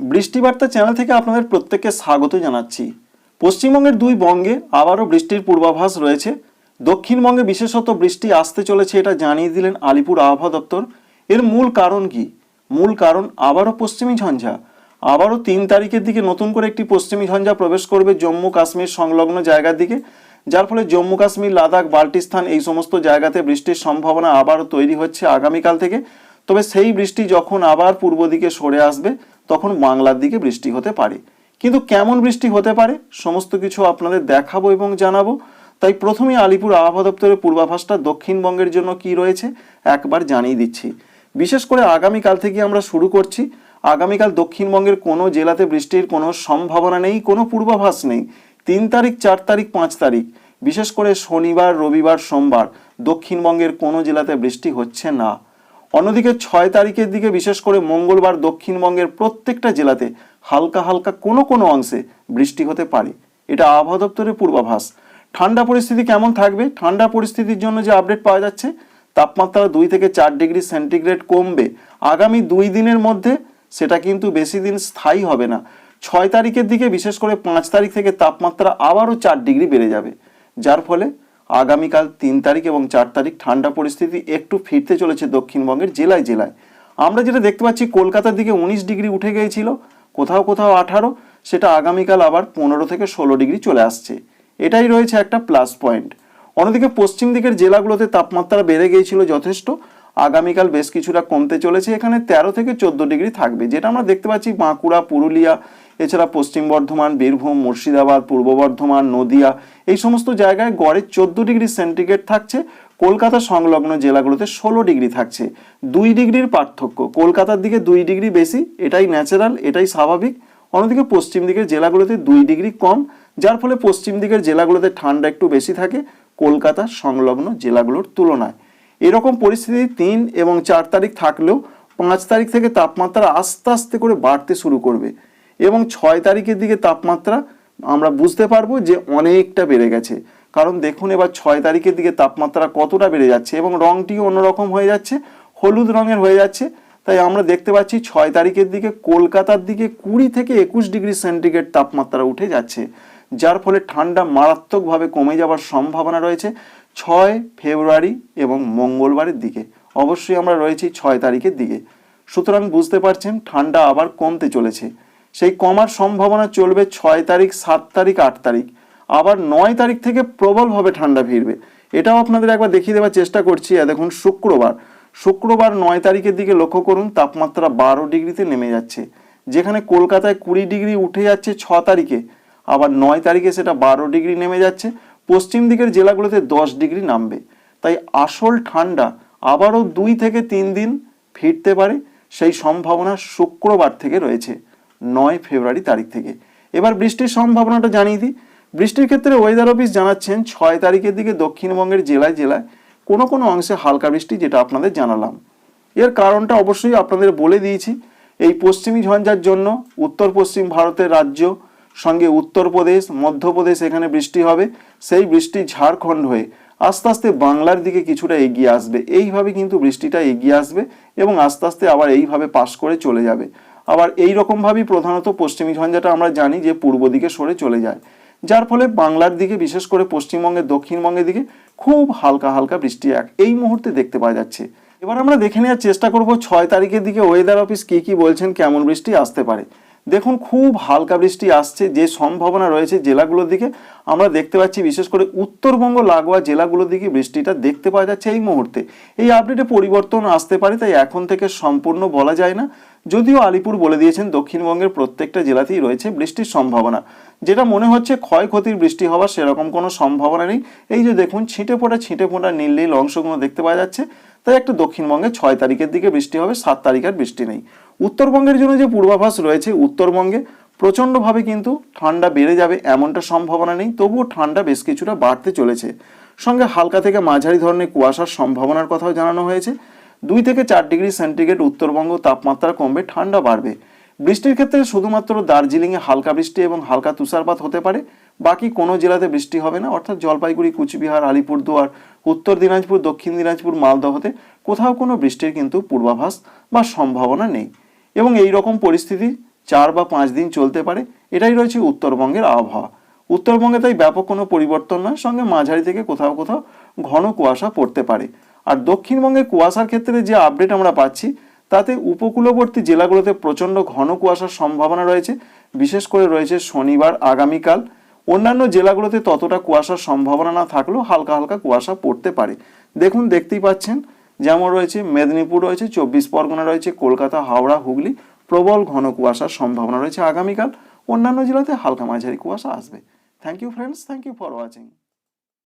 বৃষ্টিবার্তা channel থেকে আপনাদের প্রত্যেককে স্বাগত জানাচ্ছি। পশ্চিমবঙ্গের দুই বঙ্গে আবারও বৃষ্টির পূর্বাভাস রয়েছে। দক্ষিণবঙ্গে বিশেষত বৃষ্টি আসতে চলেছে এটা জানিয়ে দিলেন আলিপুর আবহাওয়া দপ্তর। এর মূল কারণ কি? মূল কারণ আবারও পশ্চিমী ঝঞ্ঝা। আবারও তিন তারিখের দিকে নতুন করে একটি পশ্চিমী ঝঞ্ঝা প্রবেশ করবে জম্মু কাশ্মীর সংলগ্ন জায়গার দিকে। যার ফলে জম্মু কাশ্মীর, লাদাখ, বাল্টিস্তান এই সমস্ত জায়গাতে বৃষ্টির সম্ভাবনা আবারও তৈরি হচ্ছে আগামীকাল থেকে। তবে সেই বৃষ্টি যখন আবার পূর্ব দিকে সরে আসবে তখন বাংলার দিকে বৃষ্টি হতে পারে। কিন্তু কেমন বৃষ্টি হতে পারে, সমস্ত কিছু আপনাদের দেখাবো এবং জানাব। তাই প্রথমে আলিপুর আবহাওয়া দপ্তরের পূর্বাভাসটা দক্ষিণবঙ্গের জন্য কি রয়েছে, একবার জানিয়ে দিচ্ছি। বিশেষ করে আগামীকাল থেকে আমরা শুরু করছি। আগামীকাল দক্ষিণবঙ্গের কোনো জেলাতে বৃষ্টির কোনো সম্ভাবনা নেই, কোনো পূর্বাভাস নেই। তিন তারিখ, চার তারিখ, পাঁচ তারিখ। বিশেষ করে শনিবার, রবিবার, সোমবার দক্ষিণবঙ্গের কোনো জেলাতে বৃষ্টি হচ্ছে না। অন্যদিকে ছয় তারিখের দিকে বিশেষ করে মঙ্গলবার দক্ষিণবঙ্গের প্রত্যেকটা জেলাতে হালকা হালকা কোনো কোনো অংশে বৃষ্টি হতে পারে। এটা আবহাওয়া দপ্তরের পূর্বাভাস। ঠান্ডা পরিস্থিতি কেমন থাকবে? ঠান্ডা পরিস্থিতির জন্য যে আপডেট পাওয়া যাচ্ছে, তাপমাত্রা দুই থেকে চার ডিগ্রি সেন্টিগ্রেড কমবে। আগামী দুই দিনের মধ্যে সেটা কিন্তু বেশি দিন স্থায়ী হবে না। ছয় তারিখের দিকে বিশেষ করে পাঁচ তারিখ থেকে তাপমাত্রা আবারও চার ডিগ্রি বেড়ে যাবে। যার ফলে আগামীকাল তিন তারিখ এবং চার তারিখ ঠান্ডা পরিস্থিতি একটু ফিরতে চলেছে দক্ষিণবঙ্গের জেলায় জেলায়। আমরা যেটা দেখতে পাচ্ছি, কলকাতার দিকে উনিশ ডিগ্রি উঠে গিয়েছিল, কোথাও কোথাও আঠারো, সেটা আগামীকাল আবার পনেরো থেকে ষোলো ডিগ্রি চলে আসছে। এটাই রয়েছে একটা প্লাস পয়েন্ট অন্যদিকে পশ্চিম দিকের জেলাগুলোতে তাপমাত্রা বেড়ে গিয়েছিল যথেষ্ট, আগামীকাল বেশ কিছুটা কমতে চলেছে, এখানে তেরো থেকে চোদ্দ ডিগ্রি থাকবে, যেটা আমরা দেখতে পাচ্ছি বাঁকুড়া, পুরুলিয়া এছাড়া পশ্চিম বর্ধমান, বীরভূম, মুর্শিদাবাদ, পূর্ব বর্ধমান, নদিয়া, এই সমস্ত জায়গায় গড়ে চোদ্দ ডিগ্রি সেন্টিগ্রেড থাকছে। কলকাতা সংলগ্ন জেলাগুলোতে ষোলো ডিগ্রি থাকছে। দুই ডিগ্রির পার্থক্য। কলকাতার দিকে দুই ডিগ্রি বেশি, এটাই ন্যাচারাল, এটাই স্বাভাবিক। অন্যদিকে পশ্চিম দিকের জেলাগুলোতে দুই ডিগ্রি কম, যার ফলে পশ্চিম দিকের জেলাগুলোতে ঠান্ডা একটু বেশি থাকে কলকাতা সংলগ্ন জেলাগুলোর তুলনায়। এরকম পরিস্থিতি তিন এবং চার তারিখ থাকলেও পাঁচ তারিখ থেকে তাপমাত্রা আস্তে আস্তে করে বাড়তে শুরু করবে। এবং ছয় তারিখের দিকে তাপমাত্রা আমরা বুঝতে পারব যে অনেকটা বেড়ে গেছে। কারণ দেখুন এবার ছয় তারিখের দিকে তাপমাত্রা কতটা বেড়ে যাচ্ছে এবং রংটিও অন্যরকম হয়ে যাচ্ছে, হলুদ রঙের হয়ে যাচ্ছে। তাই আমরা দেখতে পাচ্ছি ছয় তারিখের দিকে কলকাতার দিকে কুড়ি থেকে একুশ ডিগ্রি সেন্টিগ্রেড তাপমাত্রা উঠে যাচ্ছে, যার ফলে ঠান্ডা মারাত্মকভাবে কমে যাওয়ার সম্ভাবনা রয়েছে ছয় ফেব্রুয়ারি এবং মঙ্গলবারের দিকে। অবশ্যই আমরা রয়েছি ছয় তারিখের দিকে। সুতরাং বুঝতে পারছেন ঠান্ডা আবার কমতে চলেছে। সেই কমার সম্ভাবনা চলবে ছয় তারিখ, সাত তারিখ, আট তারিখ। আবার নয় তারিখ থেকে প্রবলভাবে ঠান্ডা ফিরবে এটাও আপনাদের একবার দেখিয়ে দেওয়ার চেষ্টা করছি। দেখুন, শুক্রবার। শুক্রবার নয় তারিখের দিকে লক্ষ্য করুন, তাপমাত্রা বারো ডিগ্রিতে নেমে যাচ্ছে। যেখানে কলকাতায় কুড়ি ডিগ্রি উঠে যাচ্ছে ছ তারিখে। আবার নয় তারিখে সেটা বারো ডিগ্রি নেমে যাচ্ছে। পশ্চিম দিকের জেলাগুলোতে দশ ডিগ্রি নামবে। তাই আসল ঠান্ডা আবারও দুই থেকে তিন দিন ফিরতে পারে। সেই সম্ভাবনা শুক্রবার থেকে রয়েছে। নয় ফেব্রুয়ারি তারিখ থেকে। এবার বৃষ্টির সম্ভাবনাটা জানিয়ে দিই। বৃষ্টির ক্ষেত্রে ওয়েদার অফিস জানাচ্ছেন, ছয় তারিখের দিকে দক্ষিণবঙ্গের জেলায় জেলায় কোনো কোনো অংশে হালকা বৃষ্টি, যেটা আপনাদের জানালাম। এর কারণটা অবশ্যই আপনাদের বলে দিয়েছি। এই পশ্চিমী ঝঞ্ঝার জন্য উত্তর পশ্চিম ভারতের রাজ্য, সঙ্গে উত্তরপ্রদেশ, মধ্যপ্রদেশ এখানে বৃষ্টি হবে। সেই বৃষ্টি ঝাড়খণ্ড হয়ে আস্তে আস্তে বাংলার দিকে কিছুটা এগিয়ে আসবে। এইভাবে কিন্তু বৃষ্টিটা এগিয়ে আসবে এবং আস্তে আস্তে আবার এইভাবে পাশ করে চলে যাবে। আবার এই রকমভাবেই প্রধানত পশ্চিমী ঝঞ্ঝাটা আমরা জানি যে পূর্ব দিকে সরে চলে যায়। যার ফলে বাংলার দিকে, বিশেষ করে পশ্চিমবঙ্গের দক্ষিণবঙ্গের দিকে, খুব হালকা হালকা বৃষ্টি এক এই মুহূর্তে দেখতে পাওয়া যাচ্ছে। এবার আমরা দেখে নেওয়ার চেষ্টা করব ছয় তারিখের দিকে ওয়েদার অফিস কি কি বলছেন, কেমন বৃষ্টি আসতে পারে। দেখুন, খুব হালকা বৃষ্টি আসছে, যে সম্ভাবনা রয়েছে জেলাগুলোর দিকে। আমরা দেখতে পাচ্ছি বিশেষ করে উত্তরবঙ্গ, লাগোয়া জেলাগুলোর দিকে বৃষ্টিটা দেখতে পাওয়া যাচ্ছে এই মুহূর্তে। এই আপডেটে পরিবর্তন আসতে পারে, তাই এখন থেকে সম্পূর্ণ বলা যায় না। যদিও আলিপুর বলে দিয়েছেন, দক্ষিণবঙ্গের প্রত্যেকটা জেলাতেই রয়েছে বৃষ্টির সম্ভাবনা। যেটা মনে হচ্ছে ক্ষয়ক্ষতির বৃষ্টি হওয়ার সেরকম কোনো সম্ভাবনা নেই। এই যে দেখুন, ছিটে ফোটা ছিটে ফোটা, নীল নীল অংশগুলো দেখতে পাওয়া যাচ্ছে। তাই একটা দক্ষিণবঙ্গে ছয় তারিখের দিকে বৃষ্টি হবে, সাত তারিখের বৃষ্টি নেই। উত্তরবঙ্গের জন্য যে পূর্বাভাস রয়েছে, উত্তরবঙ্গে প্রচণ্ডভাবে কিন্তু ঠান্ডা বেড়ে যাবে এমনটা সম্ভাবনা নেই, তবুও ঠান্ডা বেশ কিছুটা বাড়তে চলেছে। সঙ্গে হালকা থেকে মাঝারি ধরনের কুয়াশার সম্ভাবনার কথাও জানানো হয়েছে। দুই থেকে চার ডিগ্রি সেন্টিগ্রেড উত্তরবঙ্গ তাপমাত্রা কমবে, ঠান্ডা বাড়বে। বৃষ্টির ক্ষেত্রে শুধুমাত্র দার্জিলিংয়ে হালকা বৃষ্টি এবং হালকা তুষারপাত হতে পারে বাকি কোনো জেলাতে বৃষ্টি হবে না, অর্থাৎ জলপাইগুড়ি, কুচবিহার, আলিপুরদুয়ার, উত্তর দিনাজপুর, দক্ষিণ দিনাজপুর, মালদহতে কোথাও কোনো বৃষ্টির কিন্তু পূর্বাভাস বা সম্ভাবনা নেই। এবং এই রকম পরিস্থিতি চার বা পাঁচ দিন চলতে পারে, এটাই রয়েছে উত্তরবঙ্গের আবহাওয়া। উত্তরবঙ্গে তাই ব্যাপক কোনো পরিবর্তন নয়, সঙ্গে মাঝারি থেকে কোথাও কোথাও ঘন কুয়াশা পড়তে পারে। আর দক্ষিণবঙ্গে কুয়াশার ক্ষেত্রে যে আপডেট আমরা পাচ্ছি, তাতে উপকূলবর্তী জেলাগুলোতে প্রচণ্ড ঘন কুয়াশার সম্ভাবনা রয়েছে। বিশেষ করে রয়েছে শনিবার, আগামীকাল অন্যান্য জেলাগুলোতে ততটা কুয়াশার সম্ভাবনা না থাকলেও হালকা হালকা কুয়াশা পড়তে পারে। দেখুন, দেখতেই পাচ্ছেন, যেমন রয়েছে মেদিনীপুর রয়েছে, চব্বিশ পরগনা রয়েছে, কলকাতা, হাওড়া, হুগলি, প্রবল ঘন কুয়াশার সম্ভাবনা রয়েছে আগামীকাল। অন্যান্য জেলাতে হালকা মাঝারি কুয়াশা আসবে। Thank you friends thank you for watching